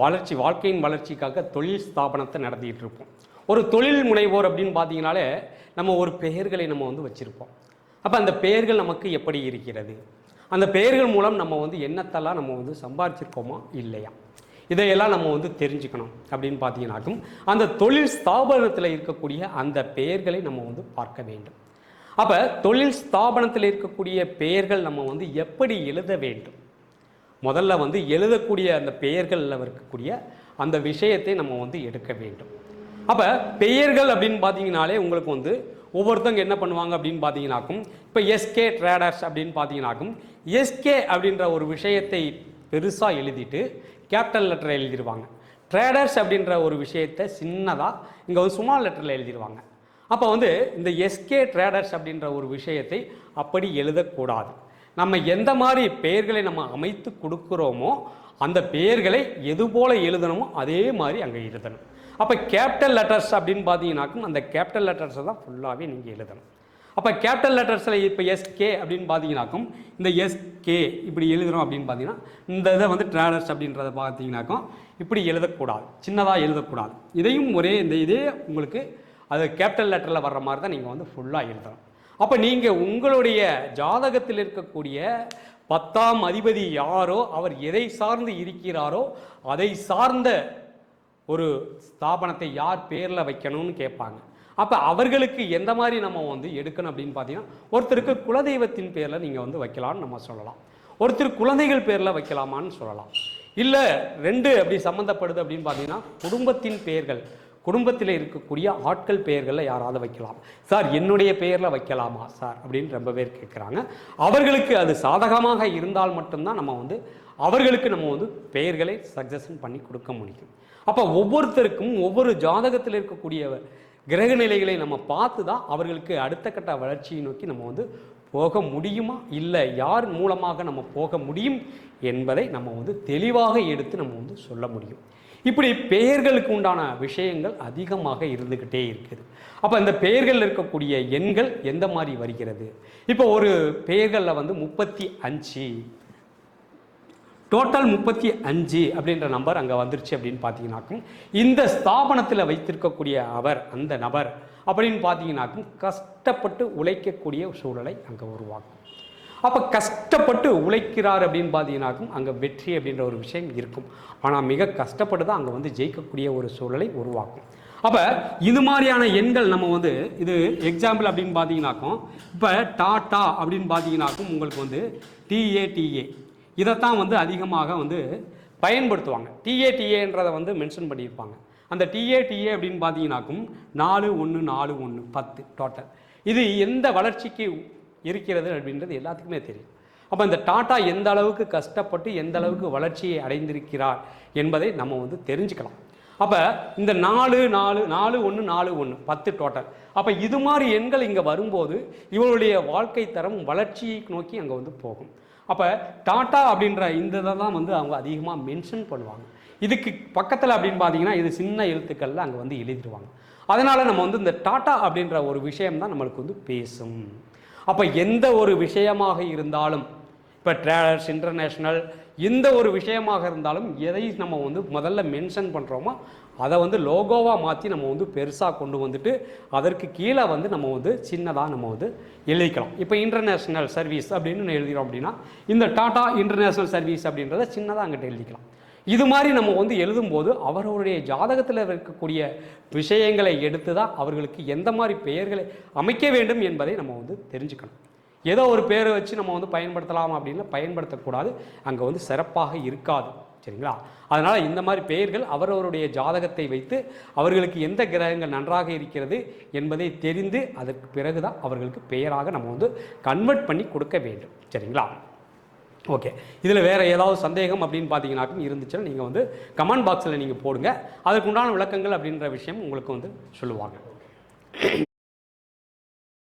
வளர்ச்சி வாழ்க்கையின் வளர்ச்சிக்காக தொழில் ஸ்தாபனத்தை நடத்திக்கிட்டு இருப்போம். ஒரு தொழில் முனைவோர் அப்படின்னு பார்த்தீங்கனாலே நம்ம ஒரு பெயர்களை நம்ம வந்து வச்சுருப்போம். அப்போ அந்த பெயர்கள் நமக்கு எப்படி இருக்கிறது? அந்த பெயர்கள் மூலம் நம்ம வந்து என்னத்தெல்லாம் நம்ம வந்து சம்பாதிச்சிருக்கோமா இல்லையா? இதையெல்லாம் நம்ம வந்து தெரிஞ்சுக்கணும் அப்படின்னு பார்த்தீங்கன்னாக்கும் அந்த தொழில் ஸ்தாபனத்தில் இருக்கக்கூடிய அந்த பெயர்களை நம்ம வந்து பார்க்க வேண்டும். அப்போ தொழில் ஸ்தாபனத்தில் இருக்கக்கூடிய பெயர்கள் நம்ம வந்து எப்படி எழுத வேண்டும்? முதல்ல வந்து எழுதக்கூடிய அந்த பெயர்களில் இருக்கக்கூடிய அந்த விஷயத்தை நம்ம வந்து எடுக்க வேண்டும். அப்போ பெயர்கள் அப்படின்னு பார்த்தீங்கனாலே உங்களுக்கு வந்து ஒவ்வொருத்தவங்க என்ன பண்ணுவாங்க அப்படின்னு பார்த்தீங்கன்னாக்கும் இப்போ எஸ்கே ட்ரேடர்ஸ் அப்படின்னு பார்த்தீங்கன்னாக்கும் எஸ்கே அப்படின்ற ஒரு விஷயத்தை பெருசாக எழுதிட்டு கேபிட்டல் லெட்டர் எழுதிடுவாங்க ட்ரேடர்ஸ் அப்படின்ற ஒரு விஷயத்தை சின்னதாக இங்கே வந்து சுமால் லெட்டரில் எழுதிடுவாங்க அப்போ வந்து இந்த எஸ்கே ட்ரேடர்ஸ் அப்படின்ற ஒரு விஷயத்தை அப்படி எழுதக்கூடாது. நம்ம எந்த மாதிரி பெயர்களை நம்ம அமைத்து கொடுக்குறோமோ அந்த பெயர்களை எது போல் எழுதணுமோ அதே மாதிரி அங்கே எழுதணும். அப்போ கேபிட்டல் லெட்டர்ஸ் அப்படின்னு பார்த்தீங்கன்னாக்கும் அந்த கேபிட்டல் லெட்டர்ஸை தான் ஃபுல்லாகவே நீங்கள் எழுதணும். அப்போ கேபிட்டல் லெட்டர்ஸில் இப்போ எஸ்கே அப்படின்னு பார்த்தீங்கன்னாக்கும் இந்த எஸ்கே இப்படி எழுதுறோம் அப்படின்னு பார்த்தீங்கன்னா இந்த இதை வந்து ட்ரேடர்ஸ் அப்படின்றத பார்த்தீங்கன்னாக்கும் இப்படி எழுதக்கூடாது. சின்னதாக எழுதக்கூடாது. இதையும் ஒரே இந்த இதே உங்களுக்கு அது கேபிட்டல் லெட்டரில் வர்ற மாதிரி தான் நீங்கள் வந்து ஃபுல்லாக எழுதணும். அப்போ நீங்கள் உங்களுடைய ஜாதகத்தில் இருக்கக்கூடிய பத்தாம் அதிபதி யாரோ அவர் எதை சார்ந்து இருக்கிறாரோ அதை சார்ந்த ஒரு ஸ்தாபனத்தை யார் பேரில் வைக்கணும்னு கேட்பாங்க. அப்போ அவர்களுக்கு எந்த மாதிரி நம்ம வந்து எடுக்கணும் அப்படின்னு பார்த்தீங்கன்னா ஒருத்தருக்கு குலதெய்வத்தின் பேரில் நீங்கள் வந்து வைக்கலாம்னு நம்ம சொல்லலாம். ஒருத்தர் குழந்தைகள் பேரில் வைக்கலாமான்னு சொல்லலாம். இல்லை ரெண்டு அப்படி சம்மந்தப்படுது அப்படின்னு பார்த்தீங்கன்னா குடும்பத்தின் பெயர்கள் குடும்பத்தில் இருக்கக்கூடிய ஆட்கள் பெயர்களில் யாராவது வைக்கலாம். சார் என்னுடைய பெயரில் வைக்கலாமா? சார் அப்படின்னு ரொம்ப பேர் கேட்குறாங்க அவர்களுக்கு அது சாதகமாக இருந்தால் மட்டும்தான் நம்ம வந்து அவர்களுக்கு நம்ம வந்து பெயர்களை சஜஷன் பண்ணி கொடுக்க முடியும். அப்போ ஒவ்வொருத்தருக்கும் ஒவ்வொரு ஜாதகத்தில் இருக்கக்கூடிய கிரக நிலைகளை நம்ம பார்த்து தான் அவர்களுக்கு அடுத்த கட்ட வளர்ச்சியை நோக்கி நம்ம வந்து போக முடியுமா? இல்லை யார் மூலமாக நம்ம போக முடியும் என்பதை நம்ம வந்து தெளிவாக எடுத்து நம்ம வந்து சொல்ல முடியும். இப்படி பெயர்களுக்கு உண்டான விஷயங்கள் அதிகமாக இருந்துக்கிட்டே இருக்குது. அப்போ இந்த பெயர்களில் இருக்கக்கூடிய எண்கள் எந்த மாதிரி வருகிறது? இப்போ ஒரு பெயர்களில் வந்து முப்பத்தி அஞ்சு. டோட்டல் முப்பத்தி அஞ்சு அப்படின்ற நம்பர் அங்கே வந்துருச்சு அப்படின்னு பார்த்தீங்கன்னாக்கும் இந்த ஸ்தாபனத்தில் வைத்திருக்கக்கூடிய அவர் அந்த நபர் அப்படின்னு பார்த்தீங்கன்னாக்கும் கஷ்டப்பட்டு உழைக்கக்கூடிய சூழலை அங்கே உருவாக்கும். அப்போ கஷ்டப்பட்டு உழைக்கிறார் அப்படின்னு பார்த்தீங்கன்னாக்கும் அங்கே வெற்றி அப்படின்ற ஒரு விஷயம் இருக்கும். ஆனால் மிக கஷ்டப்பட்டு தான் அங்கே வந்து ஜெயிக்கக்கூடிய ஒரு சூழலை உருவாக்கும். அப்போ இது மாதிரியான எண்கள் நம்ம வந்து இது எக்ஸாம்பிள் அப்படின்னு பார்த்தீங்கன்னாக்கும் இப்போ டாட்டா அப்படின்னு பார்த்தீங்கன்னாக்கும் உங்களுக்கு வந்து டிஏடிஏ இதைத்தான் வந்து அதிகமாக வந்து பயன்படுத்துவாங்க. டிஏடிஏன்றதை வந்து மென்ஷன் பண்ணியிருப்பாங்க. அந்த டிஏடிஏ அப்படின்னு பார்த்தீங்கன்னாக்கும் நாலு ஒன்று நாலு ஒன்று பத்து டோட்டல் இது எந்த வளர்ச்சிக்கு இருக்கிறது அப்படின்றது எல்லாத்துக்குமே தெரியும். அப்போ இந்த டாட்டா எந்த அளவுக்கு கஷ்டப்பட்டு எந்த அளவுக்கு வளர்ச்சியை அடைந்திருக்கிறார் என்பதை நம்ம வந்து தெரிஞ்சுக்கலாம். அப்போ இந்த நாலு நாலு நாலு ஒன்று நாலு ஒன்று பத்து டோட்டல் அப்போ இது மாதிரி எண்கள் இங்கே வரும்போது இவருடைய வாழ்க்கை தரம் வளர்ச்சியை நோக்கி அங்கே வந்து போகும். அப்போ டாட்டா அப்படின்ற இந்த இதை தான் வந்து அவங்க அதிகமாக மென்ஷன் பண்ணுவாங்க. இதுக்கு பக்கத்தில் அப்படின்னு பார்த்தீங்கன்னா இது சின்ன எழுத்துக்களில் அங்கே வந்து எழுதிடுவாங்க. அதனால் நம்ம வந்து இந்த டாட்டா அப்படின்ற ஒரு விஷயம் தான் நம்மளுக்கு வந்து பேசும். அப்போ எந்த ஒரு விஷயமாக இருந்தாலும் இப்போ ட்ரேடர்ஸ் இன்டர்நேஷ்னல் எந்த ஒரு விஷயமாக இருந்தாலும் எதை நம்ம வந்து முதல்ல மென்ஷன் பண்ணுறோமோ அதை வந்து லோகோவாக மாற்றி நம்ம வந்து பெருசாக கொண்டு வந்துட்டு அதற்கு கீழே வந்து நம்ம வந்து சின்னதாக நம்ம வந்து எழுதிக்கலாம். இப்போ இன்டர்நேஷ்னல் சர்வீஸ் அப்படின்னு எழுதிக்கிறோம் அப்படின்னா இந்த டாடா இன்டர்நேஷ்னல் சர்வீஸ் அப்படின்றத சின்னதாக அங்கிட்ட எழுதிக்கலாம். இது மாதிரி நம்ம வந்து எழுதும்போது அவர்களுடைய ஜாதகத்தில் இருக்கக்கூடிய விஷயங்களை எடுத்து தான் அவர்களுக்கு எந்த மாதிரி பெயர்களை அமைக்க வேண்டும் என்பதை நம்ம வந்து தெரிஞ்சுக்கணும். ஏதோ ஒரு பேரை வச்சு நம்ம வந்து பயன்படுத்தலாம் அப்படின்னு பயன்படுத்தக்கூடாது. அங்கே வந்து சிறப்பாக இருக்காது. சரிங்களா? அதனால் இந்த மாதிரி பெயர்கள் அவரவருடைய ஜாதகத்தை வைத்து அவர்களுக்கு எந்த கிரகங்கள் நன்றாக இருக்கிறது என்பதை தெரிந்து அதற்கு பிறகு தான் அவர்களுக்கு பெயராக நம்ம வந்து கன்வெர்ட் பண்ணி கொடுக்க வேண்டும். சரிங்களா? ஓகே. இதில் வேறு ஏதாவது சந்தேகம் அப்படின்னு பார்த்தீங்கன்னாக்கும் இருந்துச்சுன்னா நீங்கள் வந்து கமெண்ட் பாக்ஸில் நீங்கள் போடுங்க. அதற்குண்டான விளக்கங்கள் அப்படின்ற விஷயம் உங்களுக்கு வந்து சொல்லுவாங்க.